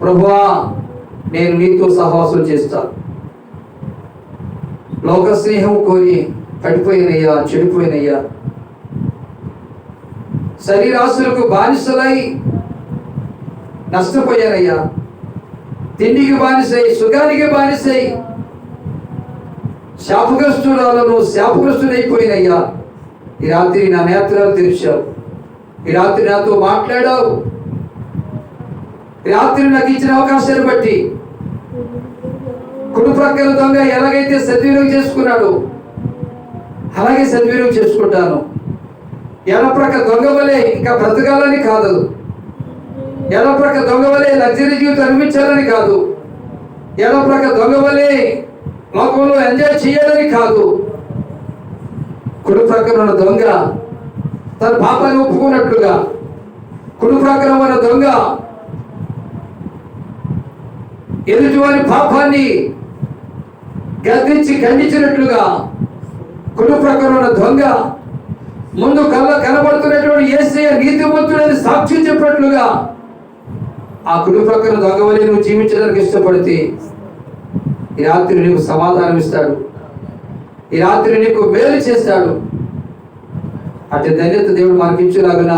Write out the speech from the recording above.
ప్రభువా నేను నీతో సహవాసం చేస్తాను లోక స్నేహం కోరి పడిపోయినయ్యా చెడిపోయినయ్యా. శరీరాశులకు బానిసలై నష్టపోయానయ్యా తిండికి బానిసై సుఖానికి బానిసై శాపగ్రస్తురాలను శాపగ్రస్తుడైపోయినయ్యా. ఈ రాత్రి నా నేత్రాలు తెరిచావు. ఈ రాత్రి నాతో మాట్లాడావు. రాత్రి నాకు ఇచ్చిన అవకాశాన్ని బట్టి కుడి ప్రక్కల దొంగ ఎలాగైతే సద్వినియోగం చేసుకున్నాడు అలాగే సద్వినియోగం చేసుకుంటాను. ఎడప్రక్క దొంగ వలె ఇంకా బ్రతకాలని కాదు. ఎడప్రక్క దొంగ వలె లగ్జరీ జీవితం అనిపించాలని కాదు. ఎడప్రక్క దొంగ వలె లోకంలో ఎంజాయ్ చేయాలని కాదు. కుడి ప్రక్కన ఉన్న దొంగ తన పాపాన్ని ఒప్పుకున్నట్లుగా కుడి ప్రక్కన ఉన్న దొంగ ఎదుటివారి పాపాన్ని గద్దించి ఖండించినట్లుగా కుటుంబ ప్రకారం ఉన్న దొంగ ముందు కళ్ళ కనబడుతున్నటువంటి ఏసయ్య నీతిమంతుడని సాక్ష్యం చెప్పినట్లుగా ఆ కుడి ప్రక్కన దొంగ నువ్వు జీవించడానికి ఇష్టపడితే ఈ రాత్రి నీకు సమాధానం ఇస్తాడు. ఈ రాత్రి నీకు మేలు చేస్తాడు. అటు ధన్యత దేవుడు మనకిచ్చేలాగున